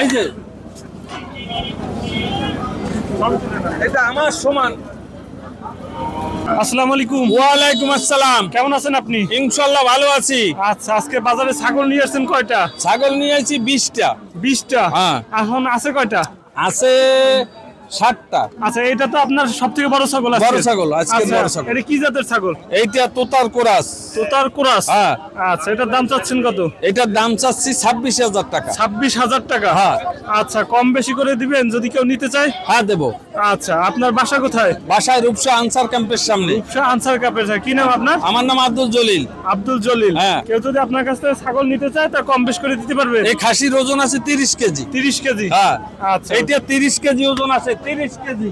এই যে এটা আমার সমান। আসসালামু আলাইকুম। ওয়ালাইকুম আসসালাম। কেমন আছেন আপনি? ইনশাল্লাহ ভালো আছি। আচ্ছা আজকে বাজারে ছাগল নিয়ে আসছেন কয়টা? ছাগল নিয়ে আছি বিশটা। বিশটা? হ্যাঁ। এখন আছে কয়টা? আছে ষাটটা। আচ্ছা এটা তো আপনার সব থেকে বড় ছাগল আছে। বড় ছাগল, আজকে বড় ছাগল। এটা কি জাতের ছাগল? এইটা তোতার কোরাস। তোতার কোরাস? হ্যাঁ। আচ্ছা এটার দাম চাচ্ছেন কত? এটার দাম চাচ্ছি ছাব্বিশ হাজার টাকা। ছাব্বিশ হাজার টাকা? হ্যাঁ। আচ্ছা কম বেশি করে দিবেন যদি কেউ নিতে চায়? হ্যাঁ দেবো। আচ্ছা আপনার বাসা কোথায়? বাসায় রূপসা আনসার ক্যাম্পের সামনে। রূপসা আনসার কাপের কি নাম আপনার? আমার নাম আব্দুল জলিল। আব্দুল জলিল। হ্যাঁ। কেউ যদি আপনার কাছ থেকে ছাগল নিতে চায় তা কম বেশ করে দিতে পারবে। এই খাসির ওজন আছে তিরিশ কেজি। তিরিশ কেজি? হ্যাঁ। আচ্ছা। এইটা তিরিশ কেজি ওজন আছে তিরিশ কেজি।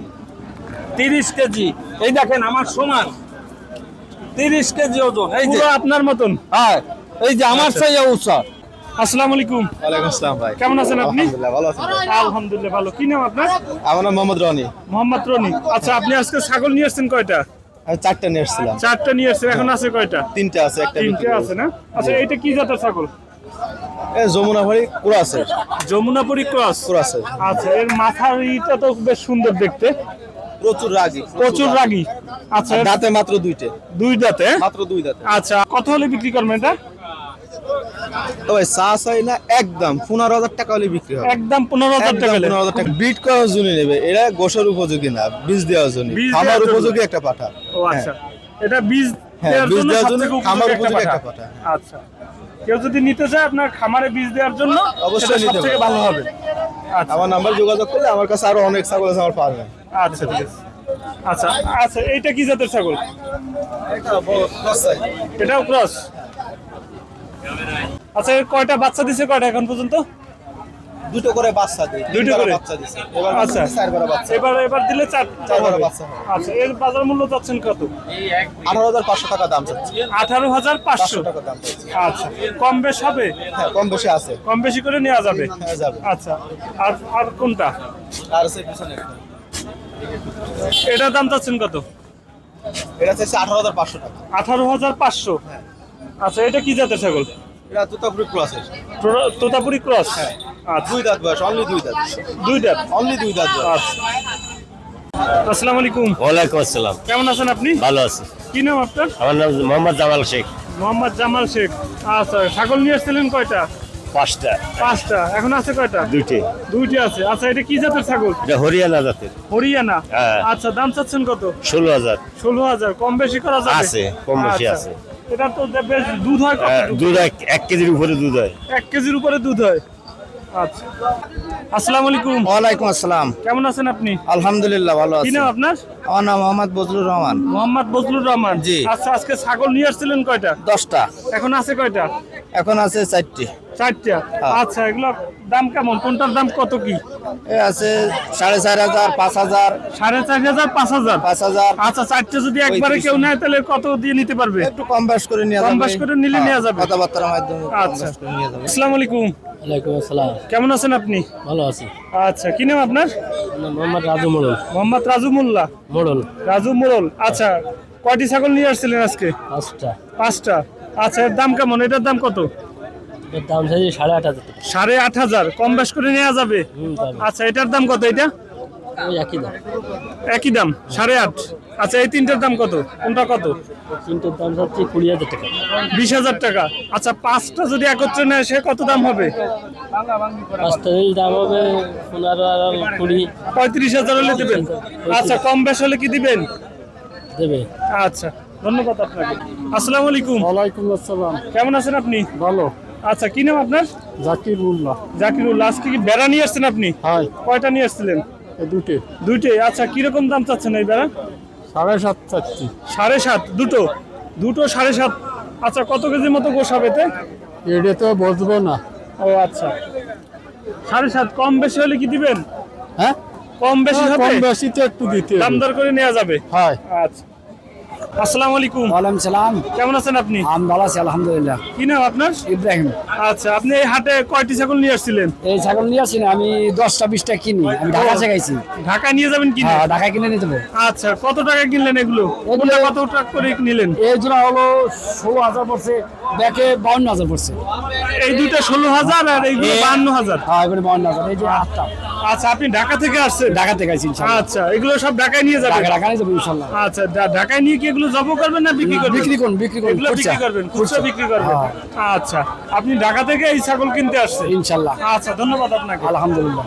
তিরিশ কেজি। এই দেখেন আমার সমান। তিরিশ কেজি ওজন এই যে। পুরো আপনার মতন? হ্যাঁ এই যে আমার আচ্ছা। সেই উৎসব আসসালামু আলাইকুম। ওয়ালাইকুম আসসালাম ভাই। কেমন আছেন আপনি? আলহামদুলিল্লাহ ভালো আছেন আলহামদুলিল্লাহ ভালো। কি নাম আপনার? আমার নাম মোহাম্মদ রনি। মোহাম্মদ রনি। আচ্ছা আপনি আজকে ছাগল নিয়ে আসছেন কয়টা? আমি চারটা নিয়ে চারটা নিয়ে আসছেন এখন আছে কয়টা? তিনটা আছে একটা তিনটে আছে না? আচ্ছা এইটা কি জাতের ছাগল? এ যমুনা ভাই কুড়া যমুনাপুরি ক্রস। আছে আচ্ছা এর মাথার ইটা তো বেশ সুন্দর দেখতে। প্রচুর রাগি। প্রচুর রাগী। আচ্ছা দাঁতে মাত্র দুইটে। দুই দাঁতে? মাত্র দুই দাঁতে। আচ্ছা কত হলে বিক্রি করবেন এটা? তো ভাই চা চাই না একদম পনেরো হাজার টাকা হলে বিক্রি হবে। একদম পনেরো হাজার টাকা। পনেরো হাজার টাকা। বিট করার জন্য নেবে এরা গোসর উপযোগী না বীজ দেওয়ার জন্য। খামার উপযোগী একটা পাঠা। ও আচ্ছা। এটা বীজ হ্যাঁ, বীজ দেওয়ার জন্য খামার উপযোগী একটা পাঠা। পাঠা। আচ্ছা। কেউ যদি নিতে চায় আপনার খামারে বীজ দেওয়ার জন্য অবশ্যই নিতে সবথেকে ভালো হবে। আচ্ছা। আমার নাম্বার যোগাযোগ করলে আমার কাছে আরও অনেক ছাগল আছে আমার পারবেন আচ্ছা ঠিক আছে। আচ্ছা আচ্ছা এইটা কি জাতের ছাগল? এটাও ক্রস আচ্ছা কয়টা বাচ্চা দিছে কয়টা এখন পর্যন্ত? দুটো করে বাচ্চা দিই দুটো করে? বাচ্চা দিছে। এবার আচ্ছা। চারবার বাচ্চা। এবার এবার দিলে চার চারবার হবে। বাচ্চা। আচ্ছা এর বাজার মূল্য চাচ্ছেন কত? আঠারো হাজার পাঁচশো টাকা দাম চাচ্ছি। আঠারো হাজার পাঁচশো। টাকা দাম চাচ্ছি। আচ্ছা কম বেশ হবে? হ্যাঁ কম বেশি আছে। কম বেশি করে নেওয়া যাবে? হ্যাঁ যাবে। আচ্ছা আর আর কোনটা? আর আছে পিছনে। এটার দাম চাচ্ছেন কত? এটা চাইছে আঠারো হাজার পাঁচশো টাকা। আঠারো হাজার পাঁচশো। আচ্ছা এটা কি জাতের ছাগল? এটা তুতাপুরি ক্রসের তোতাপুরি ক্রস? হ্যাঁ। আচ্ছা। দুই দাঁত বয়স অনলি দুই দাঁত। দুইটা অনলি দুই দাঁত আচ্ছা। আসসালামু আলাইকুম। ওয়ালাইকুম আসসালাম। কেমন আছেন আপনি? ভালো আছি। কি নাম আপনার? আমার নাম মোহাম্মদ জামাল শেখ। মোহাম্মদ জামাল শেখ। আচ্ছা ছাগল নিয়ে এসেছিলেন কয়টা? পাঁচটা। পাঁচটা। এখন আছে কয়টা? দুইটি। দুইটি আছে। আচ্ছা এটা কি জাতের ছাগল? এটা হরিয়ানা জাতের। হরিয়ানা? হ্যাঁ। আচ্ছা দাম চাচ্ছেন কত? ষোলো হাজার। ষোলো হাজার। কম বেশি করা যাবে? আছে, কম বেশি আচ্ছা। আছে। এটা তো বেশ দুধ হয় দুধ এক কেজির উপরে দুধ হয়। এক কেজির উপরে দুধ হয়। আচ্ছা। আসসালামু আলাইকুম। ওয়ালাইকুম আসসালাম। কেমন আছেন আপনি? আলহামদুলিল্লাহ ভালো কি নাম আপনার? আমার নাম মোহাম্মদ বজলুর রহমান। মোহাম্মদ বজলুর রহমান। জি। আচ্ছা আজকে ছাগল নিয়ে আসছিলেন কয়টা? দশটা। এখন আছে কয়টা? এখন আছে চারটি। চারটা। হ্যাঁ। আচ্ছা এগুলো দাম কেমন? কোনটার দাম কত কি? আছে সাড়ে চার হাজার পাঁচ হাজার। সাড়ে চার হাজার পাঁচ হাজার? পাঁচ হাজার। আচ্ছা চারটে যদি একবারে কেউ নেয় তাহলে কত দিয়ে নিতে পারবে? একটু কম বেশ করে নিয়ে কম বেশ করে নিলে হ্যাঁ, নেওয়া যাবে। কথাবার্তার মাধ্যমে আচ্ছা। নিয়ে আসসালামু আলাইকুম। ওয়ালাইকুম আসসালাম। কেমন আছেন আপনি? ভালো আছি। আচ্ছা কি নাম আপনার? মোহাম্মদ রাজু মোড়ল। মোহাম্মদ রাজু মোল্লা। মোড়ল। রাজু মোড়ল আচ্ছা কয়টি ছাগল নিয়ে আসছিলেন আজকে? পাঁচটা। পাঁচটা। আচ্ছা এর দাম কেমন? এটার দাম কত? এর দাম চাইছি সাড়ে আট হাজার সাড়ে আট হাজার কম বেশ করে নেওয়া যাবে? আচ্ছা এটার দাম কত এটা? একই দাম। একই দাম সাড়ে আট। আচ্ছা এই তিনটার দাম কত? কোনটা কত? তিনটের দাম চাচ্ছি কুড়ি হাজার টাকা। বিশ হাজার টাকা। আচ্ছা পাঁচটা যদি একত্রে নেয় সে কত দাম হবে? পাঁচটা যদি দাম হবে পনেরো আর কুড়ি। পঁয়ত্রিশ হাজার হলে দিবেন। আচ্ছা কম বেশ হলে কি দিবেন? দেবে। আচ্ছা ধন্যবাদ আপনাকে। আসসালামু আলাইকুম। ওয়ালাইকুম আসসালাম। কেমন আছেন আপনি? ভালো। আচ্ছা কি নাম আপনার? জাকির উল্লাহ জাকিরুল আজকে কি বেড়া নিয়ে আসছেন আপনি? কয়টা নিয়ে আসছিলেন? দুটি। দুইটে আচ্ছা কীরকম দাম চাচ্ছেন এই বেড়া? সাড়ে সাত চারটি সাড়ে সাত দুটো? দুটো সাড়ে সাত। আচ্ছা কত কেজির মতো গোসাবে এতে? এটা তো বসবো না। ও আচ্ছা। সাড়ে সাত কম বেশি হলে কি দিবেন? হ্যাঁ? কম বেশি হবে? বেশি তো একটু দিতে দাম দর করে নেওয়া যাবে? হয়। আচ্ছা। আসসালামু আলাইকুম। ওয়ালাইকুম সালাম। কেমন আছেন আপনি? আম ভালো আছি আলহামদুলিল্লাহ। কি নাম আপনার? ইব্রাহিম। আচ্ছা আপনি এই হাটে কয়টি ছাগল নিয়ে আসছিলেন? এই ছাগল নিয়ে আসি না আমি দশটা বিশটা কিনি। আমি ঢাকা শেখাইছি ঢাকায় নিয়ে যাবেন কিনে? হ্যাঁ ঢাকা কিনে নিতে হবে। আচ্ছা কত টাকা কিনলেন এগুলো? এগুলো- কত টাকা করে নিলেন এই জন্য হলো ষোলো হাজার পড়ছে। ব্যাকে বাউন্ন হাজার পড়ছে। এই ষোলো হাজার আর এইগুলো বান্ন হাজার। হ্যাঁ এবারে বাউন্ন হাজার এই যে আটটা। আচ্ছা আপনি ঢাকা থেকে আসছেন? ঢাকা থেকে আচ্ছা এগুলো সব ঢাকায় নিয়ে যাবেন? ঢাকা নিয়ে যাব ইনশাল্লাহ। আচ্ছা ঢাকায় নিয়ে কি এগুলো জব করবেন না বিক্রি করবেন? বিক্রি করুন বিক্রি করুন এগুলো বিক্রি করবেন খুচরা বিক্রি করবেন। আচ্ছা আপনি ঢাকা থেকে এই ছাগল কিনতে আসছেন? ইনশাল্লাহ। আচ্ছা ধন্যবাদ আপনাকে। আলহামদুলিল্লাহ।